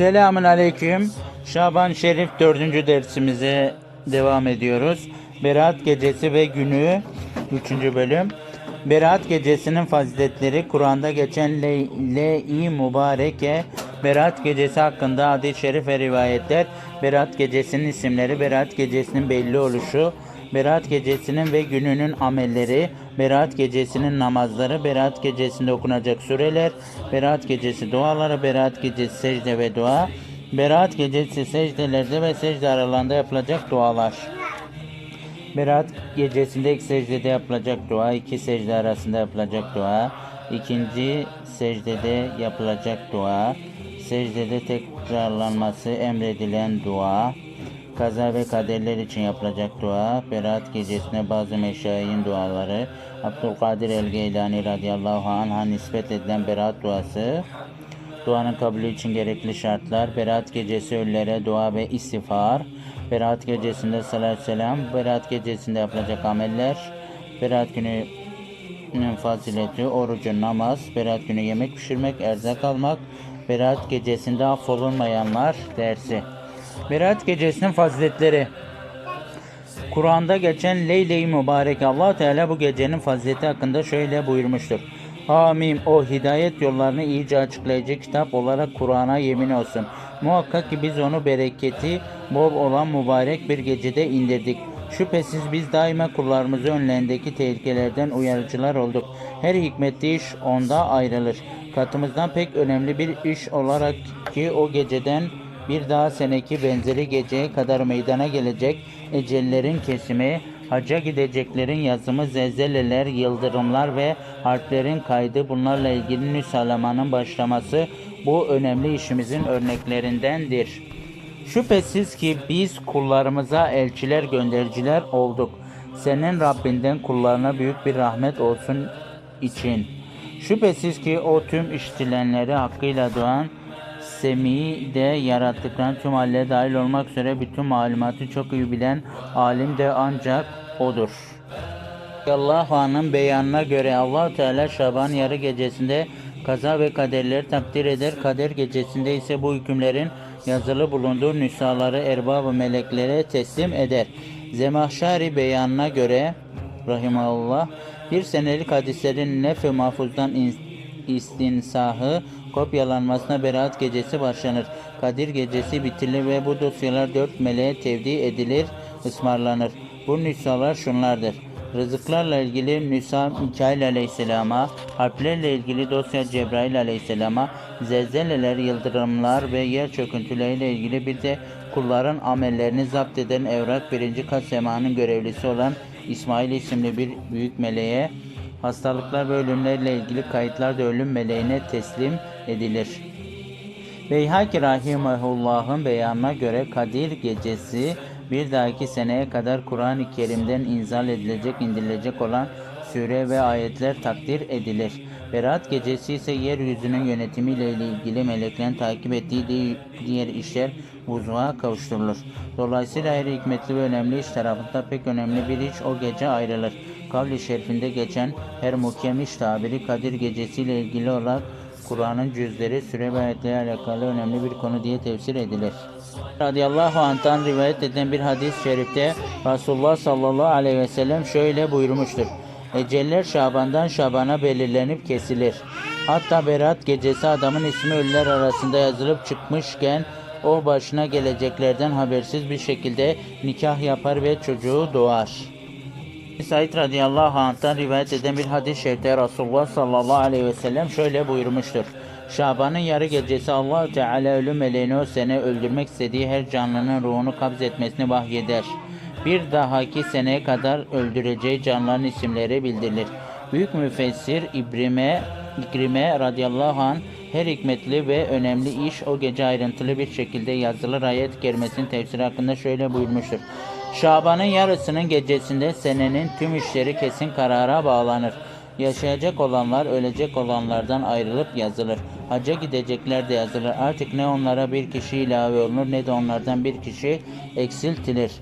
Selamun Aleyküm. Şaban Şerif 4. dersimize devam ediyoruz. Berat Gecesi ve Günü 3. bölüm. Berat Gecesi'nin faziletleri Kur'an'da geçen Le- Le-i Mübareke Berat Gecesi hakkında hadis-i şerif ve rivayetler Berat Gecesi'nin isimleri Berat Gecesi'nin belli oluşu Berat Gecesi'nin ve gününün amelleri, Berat Gecesi'nin namazları, Berat Gecesi'nde okunacak sureler, Berat Gecesi duaları, Berat Gecesi secde ve dua, Berat Gecesi secdelerde ve secde aralarında yapılacak dualar. Berat gecesinde ilk secdede yapılacak dua, iki secde arasında yapılacak dua, ikinci secdede yapılacak dua, secdede tekrarlanması emredilen dua, kaza ve kaderler için yapılacak dua, Berat gecesine bazı meşayin duaları, Abdülkadir el-Geylani radıyallahu anh'a nispet edilen Berat duası, Duanın kabulü için gerekli şartlar, Berat gecesi ölülere dua ve istiğfar, Berat gecesinde salatü selam, Berat gecesinde yapılacak ameller, Berat gününün fazileti, orucu, namaz, Berat günü yemek pişirmek, erzak almak, Berat gecesinde affolunmayanlar dersi. Berat gecesinin faziletleri. Kur'an'da geçen Leyle-i Mübarek Allah Teala bu gecenin fazileti hakkında şöyle buyurmuştur. Hamim o hidayet yollarını iyice açıklayıcı kitap olarak Kur'an'a yemin olsun. Muhakkak ki biz onu bereketi bol olan mübarek bir gecede indirdik. Şüphesiz biz daima kullarımızı önlerindeki tehlikelerden uyarıcılar olduk. Her hikmetli iş onda ayrılır. Katımızdan pek önemli bir iş olarak ki o geceden bir daha seneki benzeri geceye kadar meydana gelecek ecellerin kesimi, hacca gideceklerin yazımı, zelzeleler, yıldırımlar ve harplerin kaydı bunlarla ilgili nüshalamanın başlaması bu önemli işimizin örneklerindendir. Şüphesiz ki biz kullarımıza elçiler göndericiler olduk. Senin Rabbinden kullarına büyük bir rahmet olsun için. Şüphesiz ki o tüm işitilenleri hakkıyla doğan Semi'yi de yarattıktan tüm hallere dahil olmak üzere bütün malumatı çok iyi bilen alim de ancak odur. Allahu An'ın beyanına göre allah Teala Şaban yarı gecesinde kaza ve kaderleri takdir eder. Kader gecesinde ise bu hükümlerin yazılı bulunduğu nüshaları erbab-ı meleklere teslim eder. Zemahşari beyanına göre rahimallah bir senelik hadislerin nef-i mahfuzdan istinsahı kopyalanmasına beraat gecesi başlanır. Kadir gecesi bitirilir ve bu dosyalar dört meleğe tevdi edilir, ısmarlanır. Bu nüshalar şunlardır. Rızıklarla ilgili Nüsa Mikail Aleyhisselam'a, harplerle ilgili dosya Cebrail Aleyhisselam'a, zelzeleler, yıldırımlar ve yer çöküntüleriyle ilgili bir de kulların amellerini zapt eden evrak birinci kat semanın görevlisi olan İsmail isimli bir büyük meleğe, hastalıklar ve ölümlerle ilgili kayıtlar da ölüm meleğine teslim edilir. Beyhaki Rahimahullah'ın beyanına göre Kadir gecesi bir dahaki seneye kadar Kur'an-ı Kerim'den inzal edilecek, indirilecek olan süre ve ayetler takdir edilir. Berat gecesi ise yeryüzünün yönetimiyle ilgili meleklerin takip ettiği di- diğer işler vuzuğa kavuşturulur. Dolayısıyla her hikmetli ve önemli iş tarafında pek önemli bir iş o gece ayrılır. Kavli şerifinde geçen her muhkem iş tabiri Kadir gecesiyle ilgili olarak Kur'an'ın cüzleri süre ve ayetlerle alakalı önemli bir konu diye tefsir edilir. Radiyallahu anh'tan rivayet edilen bir hadis-i şerifte Resulullah sallallahu aleyhi ve sellem şöyle buyurmuştur. Eceller Şaban'dan Şaban'a belirlenip kesilir. Hatta Berat gecesi adamın ismi ölüler arasında yazılıp çıkmışken o başına geleceklerden habersiz bir şekilde nikah yapar ve çocuğu doğar. Said radıyallahu anh'tan rivayet eden bir hadis-i şerifte Resulullah sallallahu aleyhi ve sellem şöyle buyurmuştur. Şaban'ın yarı gecesi allah Teala ölüm meleğini o sene öldürmek istediği her canlının ruhunu kabz etmesini vahyeder. Bir dahaki seneye kadar öldüreceği canlıların isimleri bildirilir. Büyük müfessir İbrime, İkrime radıyallahu anh her hikmetli ve önemli iş o gece ayrıntılı bir şekilde yazılı ayet kerimesinin tefsiri hakkında şöyle buyurmuştur. Şaban'ın yarısının gecesinde senenin tüm işleri kesin karara bağlanır. Yaşayacak olanlar ölecek olanlardan ayrılıp yazılır. Hacca gidecekler de yazılır. Artık ne onlara bir kişi ilave olunur ne de onlardan bir kişi eksiltilir.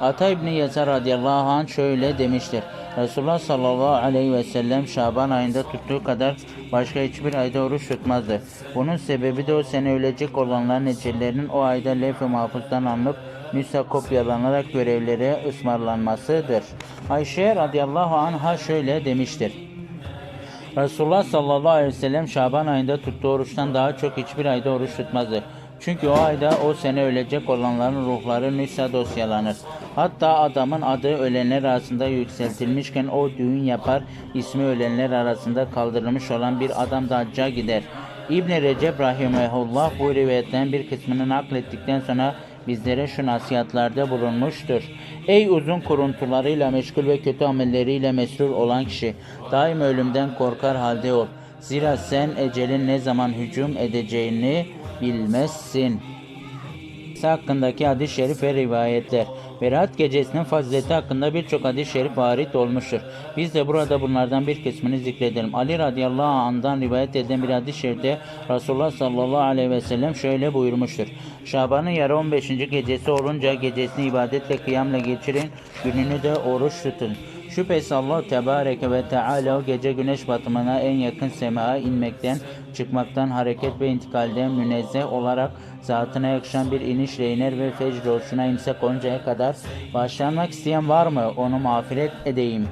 Ata İbni Yasar radıyallahu anh şöyle demiştir. Resulullah sallallahu aleyhi ve sellem Şaban ayında tuttuğu kadar başka hiçbir ayda oruç tutmazdı. Bunun sebebi de o sene ölecek olanların ecelerinin o ayda lef-i mahfuzdan alınıp nüsa kopyalanarak görevlere ısmarlanmasıdır. Ayşe radıyallahu anha şöyle demiştir. Resulullah sallallahu aleyhi ve sellem Şaban ayında tuttuğu oruçtan daha çok hiçbir ayda oruç tutmazdı. Çünkü o ayda o sene ölecek olanların ruhları nüsa dosyalanır. Hatta adamın adı ölenler arasında yükseltilmişken o düğün yapar, ismi ölenler arasında kaldırılmış olan bir adam da hacca gider. İbn Recep rahimehullah bu rivayetten bir kısmını naklettikten sonra bizlere şu nasihatlarda bulunmuştur. Ey uzun kuruntularıyla meşgul ve kötü amelleriyle mesrur olan kişi, daim ölümden korkar halde ol. Zira sen ecelin ne zaman hücum edeceğini bilmezsin. Hakkındaki hadis-i şerif ve rivayetler. Berat gecesinin fazileti hakkında birçok hadis-i şerif varit olmuştur. Biz de burada bunlardan bir kısmını zikredelim. Ali radıyallahu anh'dan rivayet edilen bir hadis-i şerifte Resulullah sallallahu aleyhi ve sellem şöyle buyurmuştur. Şaban'ın yarı 15. gecesi olunca gecesini ibadetle kıyamla geçirin, gününü de oruç tutun. Şüphesiz Allah Tebareke ve Teala o gece güneş batımına en yakın semaya inmekten, çıkmaktan, hareket ve intikalden münezzeh olarak zatına yakışan bir inişle iner ve fecr oluşuna imsak oluncaya kadar başlanmak isteyen var mı? Onu mağfiret edeyim.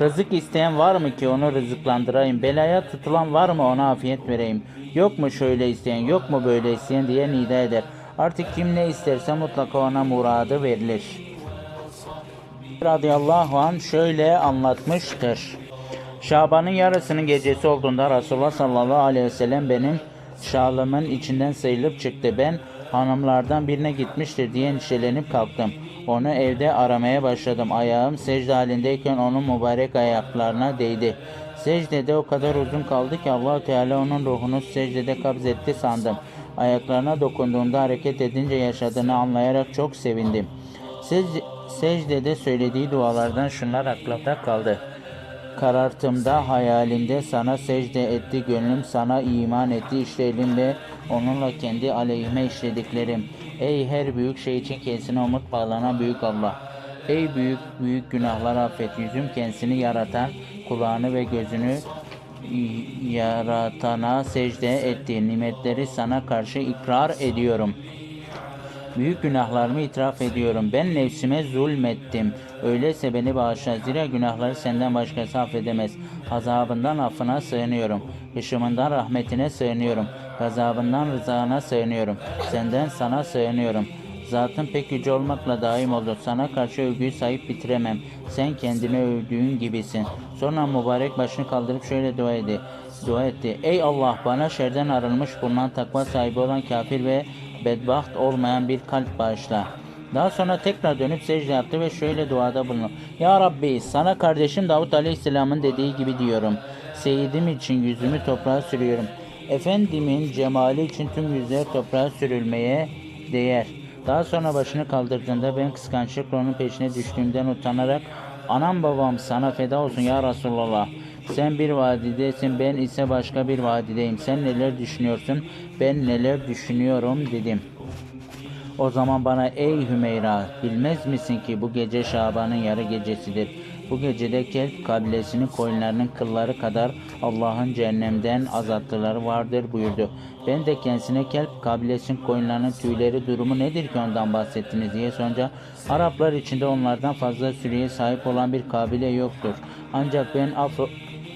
Rızık isteyen var mı ki onu rızıklandırayım? Belaya tutulan var mı ona afiyet vereyim? Yok mu şöyle isteyen, yok mu böyle isteyen diye nida eder. Artık kim ne isterse mutlaka ona muradı verilir radıyallahu an şöyle anlatmıştır. Şaban'ın yarısının gecesi olduğunda Resulullah sallallahu aleyhi ve sellem benim şalımın içinden sayılıp çıktı. Ben hanımlardan birine gitmiştir diye endişelenip kalktım. Onu evde aramaya başladım. Ayağım secde halindeyken onun mübarek ayaklarına değdi. Secdede o kadar uzun kaldı ki allah Teala onun ruhunu secdede kabzetti sandım. Ayaklarına dokunduğunda hareket edince yaşadığını anlayarak çok sevindim. Secde, secdede söylediği dualardan şunlar aklımda kaldı. Karartımda hayalimde sana secde etti gönlüm sana iman etti işte elimle onunla kendi aleyhime işlediklerim. Ey her büyük şey için kendisine umut bağlanan büyük Allah. Ey büyük büyük günahlar affet yüzüm kendisini yaratan kulağını ve gözünü yaratana secde etti. Nimetleri sana karşı ikrar ediyorum.'' Büyük günahlarımı itiraf ediyorum. Ben nefsime zulmettim. Öyleyse beni bağışla. Zira günahları senden başkası affedemez. Azabından affına sığınıyorum. Işımından rahmetine sığınıyorum. Gazabından rızana sığınıyorum. Senden sana sığınıyorum. Zatın pek yüce olmakla daim oldu. Sana karşı övgüyü sahip bitiremem. Sen kendini övdüğün gibisin. Sonra mübarek başını kaldırıp şöyle dua etti. Dua etti. Ey Allah bana şerden arınmış bulunan takva sahibi olan kafir ve bedbaht olmayan bir kalp bağışla. Daha sonra tekrar dönüp secde yaptı ve şöyle duada bulundu. Ya Rabbi sana kardeşim Davut Aleyhisselam'ın dediği gibi diyorum. Seyidim için yüzümü toprağa sürüyorum. Efendimin cemali için tüm yüzler toprağa sürülmeye değer. Daha sonra başını kaldırdığında ben kıskançlıkla onun peşine düştüğümden utanarak Anam babam sana feda olsun ya Resulallah. Sen bir vadidesin ben ise başka bir vadideyim. Sen neler düşünüyorsun ben neler düşünüyorum dedim. O zaman bana ey Hümeyra bilmez misin ki bu gece Şaban'ın yarı gecesidir. Bu gecede Kelp kabilesinin koyunlarının kılları kadar Allah'ın cehennemden azattıları vardır buyurdu. Ben de kendisine Kelp kabilesinin koyunlarının tüyleri durumu nedir ki ondan bahsettiniz diye sorunca Araplar içinde onlardan fazla sürüye sahip olan bir kabile yoktur. Ancak ben af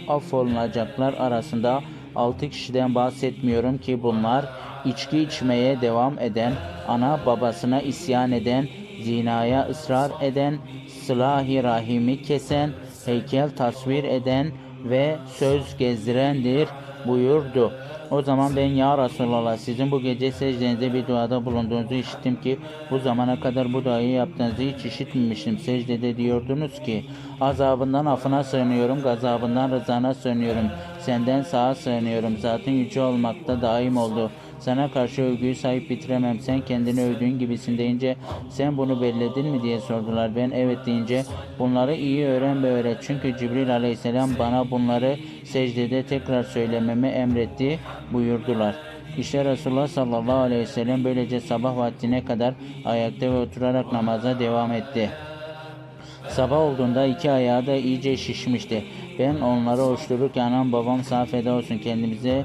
affolunacaklar arasında altı kişiden bahsetmiyorum ki bunlar içki içmeye devam eden, ana babasına isyan eden, zinaya ısrar eden, sılahi rahimi kesen, heykel tasvir eden ve söz gezdirendir buyurdu. O zaman ben ya Resulallah sizin bu gece secdenizde bir duada bulunduğunuzu işittim ki bu zamana kadar bu duayı yaptığınızı hiç işitmemiştim. Secdede diyordunuz ki azabından afına sığınıyorum, gazabından rızana sığınıyorum. Senden sağa sığınıyorum. Zatın yüce olmakta daim oldu. Sana karşı övgüyü sahip bitiremem. Sen kendini övdüğün gibisin deyince sen bunu belledin mi diye sordular. Ben evet deyince bunları iyi öğren ve öğret. Çünkü Cibril aleyhisselam bana bunları secdede tekrar söylememi emretti buyurdular. İşte Resulullah sallallahu aleyhi ve sellem böylece sabah vaktine kadar ayakta ve oturarak namaza devam etti. Sabah olduğunda iki ayağı da iyice şişmişti. Ben onları hoştururken anam babam sağ feda olsun kendimize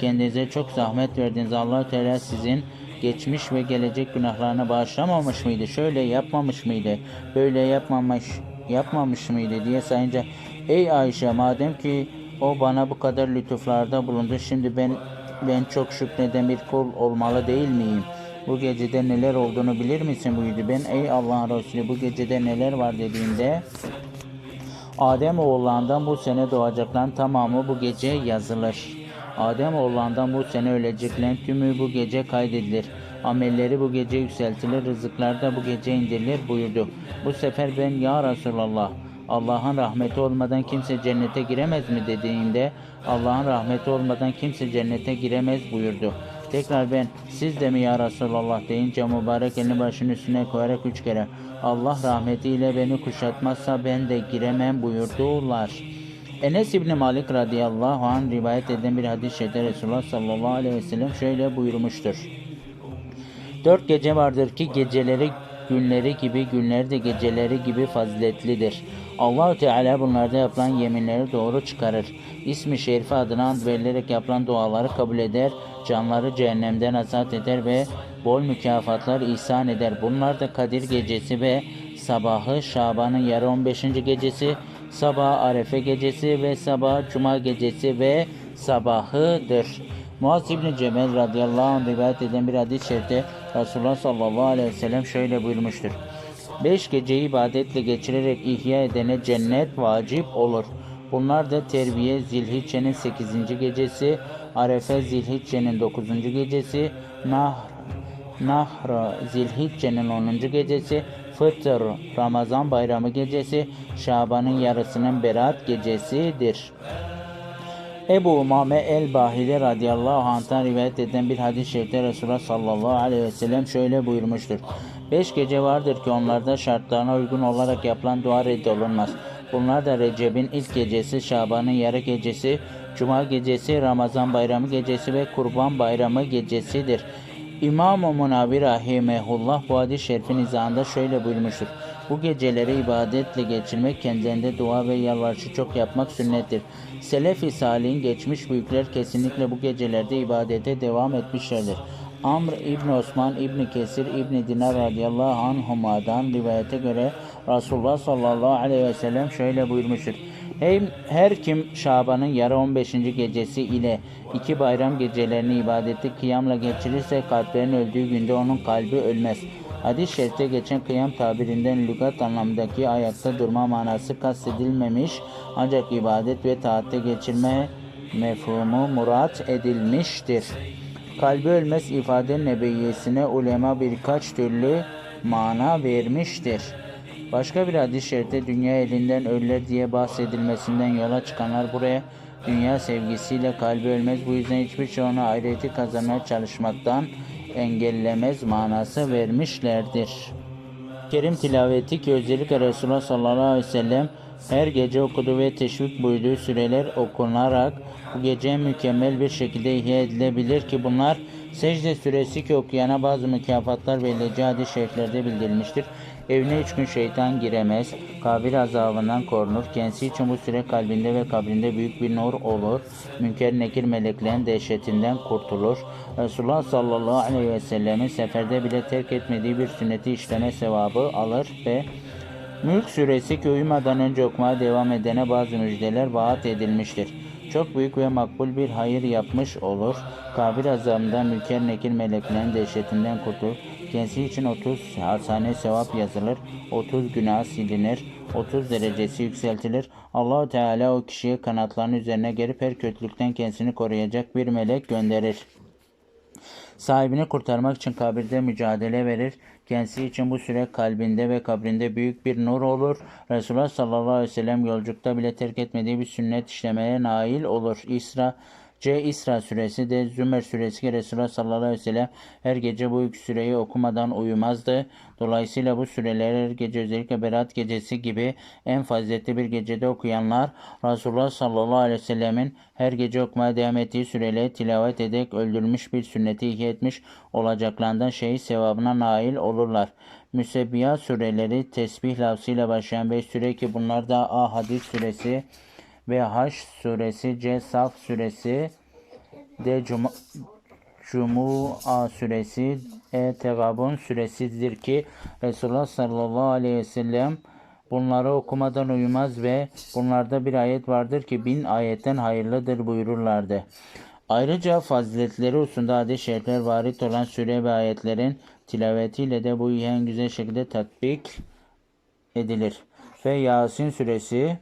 kendinize çok zahmet verdiniz. allah Teala sizin geçmiş ve gelecek günahlarını bağışlamamış mıydı? Şöyle yapmamış mıydı? Böyle yapmamış yapmamış mıydı diye sayınca ey Ayşe madem ki o bana bu kadar lütuflarda bulundu şimdi ben ben çok şükreden bir kul olmalı değil miyim? Bu gecede neler olduğunu bilir misin buyurdu. Ben ey Allah'ın Resulü bu gecede neler var dediğinde Adem oğullarından bu sene doğacakların tamamı bu gece yazılır. Adem oğullarından bu sene öleceklerin tümü bu gece kaydedilir. Amelleri bu gece yükseltilir, rızıklar da bu gece indirilir buyurdu. Bu sefer ben ya Resulallah Allah'ın rahmeti olmadan kimse cennete giremez mi dediğimde Allah'ın rahmeti olmadan kimse cennete giremez buyurdu. Tekrar ben siz de mi ya Resulallah deyince mübarek elini başının üstüne koyarak üç kere Allah rahmetiyle beni kuşatmazsa ben de giremem buyurdular. Enes İbni Malik radıyallahu anh rivayet eden bir hadis-i şerifte Resulullah sallallahu aleyhi ve sellem şöyle buyurmuştur. Dört gece vardır ki geceleri günleri gibi günleri de geceleri gibi faziletlidir. allah Teala bunlarda yapılan yeminleri doğru çıkarır. İsmi şerifi adına and verilerek yapılan duaları kabul eder, canları cehennemden azat eder ve bol mükafatlar ihsan eder. Bunlar da Kadir gecesi ve sabahı Şaban'ın yarı 15. gecesi, sabah Arefe gecesi ve sabah Cuma gecesi ve sabahıdır. Muaz İbni Cemel radıyallahu anh rivayet eden bir hadis-i şerifte Resulullah sallallahu aleyhi ve sellem şöyle buyurmuştur. Beş geceyi ibadetle geçirerek ihya edene cennet vacip olur. Bunlar da terbiye zilhiccenin 8. gecesi, arefe zilhiccenin 9. gecesi, nahr, nahr zilhiccenin 10. gecesi, fıtır Ramazan bayramı gecesi, Şaban'ın yarısının berat gecesidir. Ebu Umame el-Bahili radıyallahu anh'tan rivayet eden bir hadis-i şerifte Resulullah sallallahu aleyhi ve sellem şöyle buyurmuştur. Beş gece vardır ki onlarda şartlarına uygun olarak yapılan dua reddolunmaz. Bunlar da Recep'in ilk gecesi, Şaban'ın yarı gecesi, Cuma gecesi, Ramazan bayramı gecesi ve Kurban bayramı gecesidir. İmam-ı Munavir Rahimehullah hadis-i şerifin izahında şöyle buyurmuştur. Bu geceleri ibadetle geçirmek, kendilerinde dua ve yalvarışı çok yapmak sünnettir. Selef-i Salih'in geçmiş büyükler kesinlikle bu gecelerde ibadete devam etmişlerdir. Amr İbn Osman İbn Kesir İbn Dinar radıyallahu anhuma'dan rivayete göre Resulullah sallallahu aleyhi ve sellem şöyle buyurmuştur. Hey, her kim Şaban'ın yarı 15. gecesi ile iki bayram gecelerini ibadeti kıyamla geçirirse kalplerin öldüğü günde onun kalbi ölmez. Hadis-i şerifte geçen kıyam tabirinden lügat anlamındaki ayakta durma manası kastedilmemiş ancak ibadet ve taatte geçirme mefhumu murat edilmiştir. Kalbi ölmez ifade nebiyesine ulema birkaç türlü mana vermiştir. Başka bir hadis-i şerifte dünya elinden ölür diye bahsedilmesinden yola çıkanlar buraya dünya sevgisiyle kalbi ölmez. Bu yüzden hiçbir şey ona ahireti kazanmaya çalışmaktan engellemez manası vermişlerdir. Kerim tilaveti ki özellikle Resulullah sallallahu aleyhi ve sellem her gece okudu ve teşvik buyurduğu süreler okunarak bu gece mükemmel bir şekilde ihya edilebilir ki bunlar secde süresi ki okuyana bazı mükafatlar verileceği hadis-i şeriflerde bildirilmiştir. Evine üç gün şeytan giremez, kabir azabından korunur. Kendisi için bu süre kalbinde ve kabrinde büyük bir nur olur. Münker nekir meleklerin dehşetinden kurtulur. Resulullah sallallahu aleyhi ve sellemin seferde bile terk etmediği bir sünneti işleme sevabı alır ve Mülk suresi ki uyumadan önce okumaya devam edene bazı müjdeler vaat edilmiştir. Çok büyük ve makbul bir hayır yapmış olur. Kabir azabından mülker nekir meleklerin dehşetinden kurtulur. Kendisi için 30 hasane sevap yazılır. 30 günah silinir. 30 derecesi yükseltilir. Allahu Teala o kişiye kanatlarının üzerine gelip her kötülükten kendisini koruyacak bir melek gönderir. Sahibini kurtarmak için kabirde mücadele verir. Kendisi için bu süre kalbinde ve kabrinde büyük bir nur olur. Resulullah sallallahu aleyhi ve sellem yolculukta bile terk etmediği bir sünnet işlemeye nail olur. İsra C. İsra suresi D. Zümer suresi Resulullah sallallahu aleyhi ve sellem her gece bu üç süreyi okumadan uyumazdı. Dolayısıyla bu süreleri her gece özellikle Berat gecesi gibi en faziletli bir gecede okuyanlar Resulullah sallallahu aleyhi ve sellemin her gece okumaya devam ettiği süreleri tilavet ederek öldürmüş bir sünneti ihya etmiş olacaklarından şehit sevabına nail olurlar. Müsebbiyat sureleri tesbih lafzıyla başlayan 5 süre ki bunlar da A. Hadid suresi ve Haş suresi, C. Saf suresi, D. Cuma, Cumua suresi, E. Tegabun suresidir ki Resulullah sallallahu aleyhi ve sellem bunları okumadan uyumaz ve bunlarda bir ayet vardır ki bin ayetten hayırlıdır buyururlardı. Ayrıca faziletleri hususunda hadis-i şerifler varit olan süre ve ayetlerin tilavetiyle de bu en güzel şekilde tatbik edilir. Ve Yasin suresi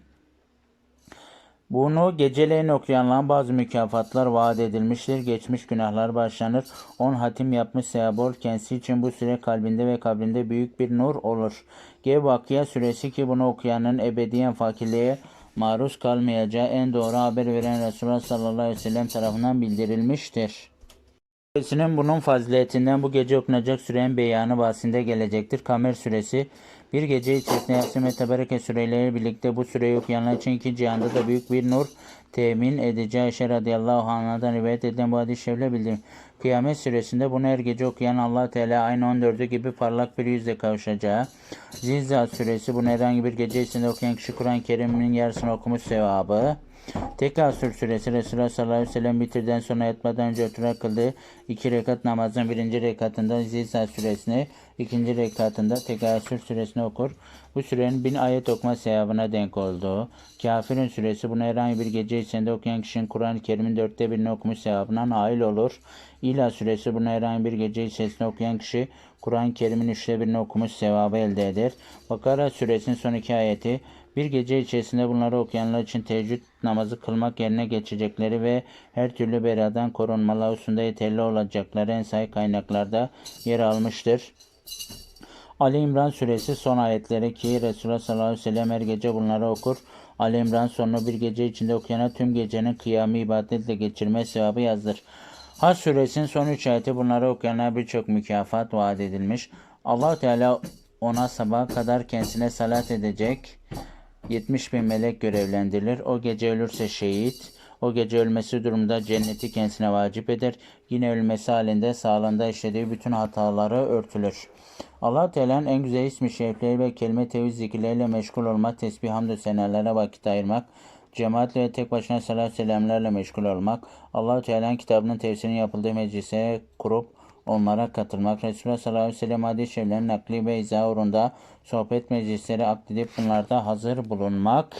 bunu geceleyin okuyanların bazı mükafatlar vaat edilmiştir. Geçmiş günahlar başlanır. 10 hatim yapmış sevabı ol. Kendisi için bu süre kalbinde ve kabrinde büyük bir nur olur. G. Vakıya suresi ki bunu okuyanın ebediyen fakirliğe maruz kalmayacağı en doğru haber veren Resulullah sallallahu aleyhi ve sellem tarafından bildirilmiştir. Suresinin bunun faziletinden bu gece okunacak sürenin beyanı bahsinde gelecektir. Kamer suresi bir gece içerisinde Yasin ve Tebereke süreleri birlikte bu süreyi okuyanlar için iki cihanda da büyük bir nur temin edeceği Ayşe radıyallahu anh'dan rivayet edilen bu hadis-i şerifle bildirim. Kıyamet süresinde bunu her gece okuyan allah Teala aynı 14'ü gibi parlak bir yüzle kavuşacağı. Zilzal suresi bunu herhangi bir gece içinde okuyan kişi Kur'an-ı Kerim'in yarısını okumuş sevabı. Tekasür suresi Resulullah sallallahu aleyhi ve sellem bitirden sonra yatmadan önce oturak kıldığı iki rekat namazın birinci rekatında Zilzal suresini, ikinci rekatında Tekasür suresini okur. Bu sürenin bin ayet okuma sevabına denk olduğu. Kafirin suresi bunu herhangi bir gece içinde okuyan kişinin Kur'an-ı Kerim'in dörtte birini okumuş sevabına nail olur. İlah suresi bunu herhangi bir gece içerisinde okuyan kişi Kur'an-ı Kerim'in üçte birini okumuş sevabı elde eder. Bakara suresinin son iki ayeti bir gece içerisinde bunları okuyanlar için teheccüd namazı kılmak yerine geçecekleri ve her türlü beladan korunmaları hususunda yeterli olacakları en kaynaklarda yer almıştır. Ali İmran suresi son ayetleri ki Resulullah sallallahu aleyhi ve sellem her gece bunları okur. Ali İmran sonunu bir gece içinde okuyana tüm gecenin kıyamı ibadetle geçirme sevabı yazdır. Hac suresinin son üç ayeti bunları okuyana birçok mükafat vaat edilmiş. allah Teala ona sabaha kadar kendisine salat edecek 70 bin melek görevlendirilir. O gece ölürse şehit, o gece ölmesi durumunda cenneti kendisine vacip eder. Yine ölmesi halinde sağlığında işlediği bütün hataları örtülür. allah Teala'nın en güzel ismi şerifleri ve kelime tevhid zikirleriyle meşgul olmak, tesbih, hamdü senelere vakit ayırmak, cemaatle ve tek başına salat selamlarla meşgul olmak, allah Teala'nın kitabının tefsirinin yapıldığı meclise kurup onlara katılmak, Resulullah sallallahu aleyhi ve sellem hadis-i şeriflerin nakli ve izah uğrunda sohbet meclisleri akdedip bunlarda hazır bulunmak.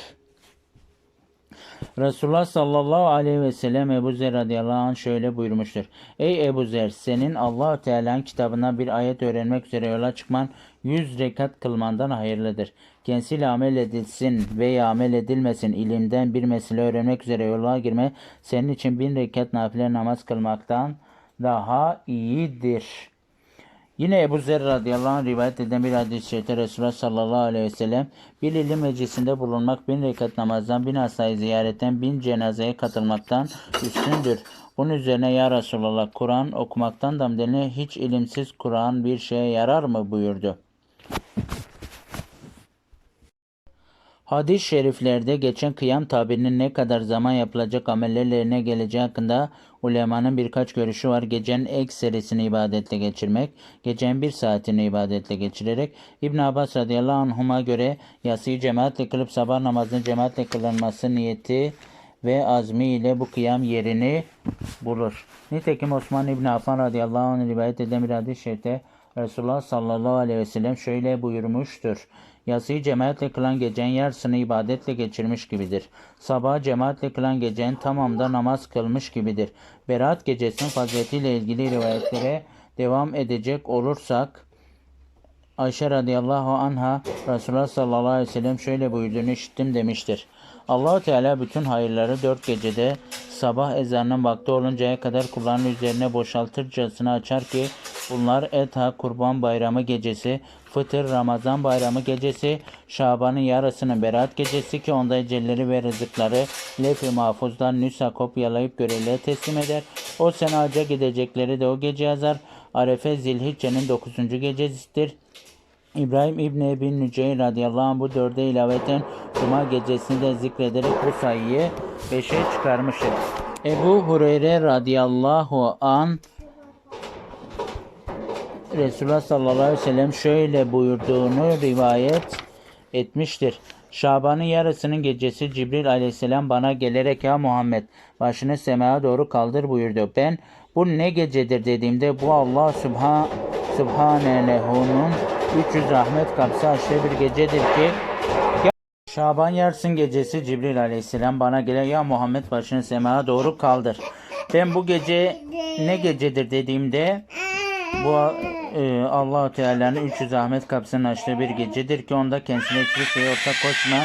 Resulullah sallallahu aleyhi ve sellem Ebu Zer radıyallahu anh şöyle buyurmuştur. Ey Ebu Zer senin allah Teala'nın kitabına bir ayet öğrenmek üzere yola çıkman yüz rekat kılmandan hayırlıdır. Kendisiyle amel edilsin veya amel edilmesin ilimden bir mesele öğrenmek üzere yola girme senin için bin rekat nafile namaz kılmaktan daha iyidir. Yine Ebu Zer radıyallahu anh rivayet eden bir hadis-i şerifte Resulullah sallallahu aleyhi ve sellem bir ilim meclisinde bulunmak bin rekat namazdan, bin hastayı ziyaretten, bin cenazeye katılmaktan üstündür. Bunun üzerine ya Resulallah Kur'an okumaktan da hiç ilimsiz Kur'an bir şeye yarar mı buyurdu. Hadis-i şeriflerde geçen kıyam tabirinin ne kadar zaman yapılacak amellerle yerine geleceği hakkında ulemanın birkaç görüşü var. Gecenin ekserisini ibadetle geçirmek, gecenin bir saatini ibadetle geçirerek İbn Abbas radıyallahu anhuma göre yasıyı cemaatle kılıp sabah namazını cemaatle kılınması niyeti ve azmi ile bu kıyam yerini bulur. Nitekim Osman İbn Affan radıyallahu anh rivayet eden bir hadis-i şerifte Resulullah sallallahu aleyhi ve sellem şöyle buyurmuştur. Yasıyı cemaatle kılan gecenin yarısını ibadetle geçirmiş gibidir. Sabah cemaatle kılan gecenin tamamda namaz kılmış gibidir. Berat gecesinin faziletiyle ilgili rivayetlere devam edecek olursak, Ayşe radıyallahu anha Resulullah sallallahu aleyhi ve sellem şöyle buyurduğunu işittim demiştir. Allah Teala bütün hayırları dört gecede sabah ezanının vakti oluncaya kadar kulların üzerine boşaltırcasına açar ki bunlar Etha Kurban Bayramı gecesi, Fıtır Ramazan Bayramı gecesi, Şaban'ın yarısının Berat gecesi ki onda ecelleri ve rızıkları lef-i mahfuzdan nüsa kopyalayıp görevliye teslim eder. O sene hacca gidecekleri de o gece yazar. Arefe Zilhicce'nin 9. gecesidir. İbrahim İbni Ebi Nüceyn radıyallahu anh bu dörde ilaveten Cuma gecesini de zikrederek bu sayıyı beşe çıkarmıştır. Ebu Hureyre radıyallahu an Resulullah sallallahu aleyhi ve sellem şöyle buyurduğunu rivayet etmiştir. Şaban'ın yarısının gecesi Cibril aleyhisselam bana gelerek ya Muhammed başını semaya doğru kaldır buyurdu. Ben bu ne gecedir dediğimde bu Allah Subhan Subhanehu'nun 300 rahmet kapısı açtığı bir gecedir ki Şaban yarsın gecesi Cibril aleyhisselam bana gele ya Muhammed başını semaya doğru kaldır. Ben bu gece ne gecedir dediğimde bu e, Allah-u Teala'nın 300 rahmet kapısını açtığı bir gecedir ki onda kendisine hiçbir şey ortak koşma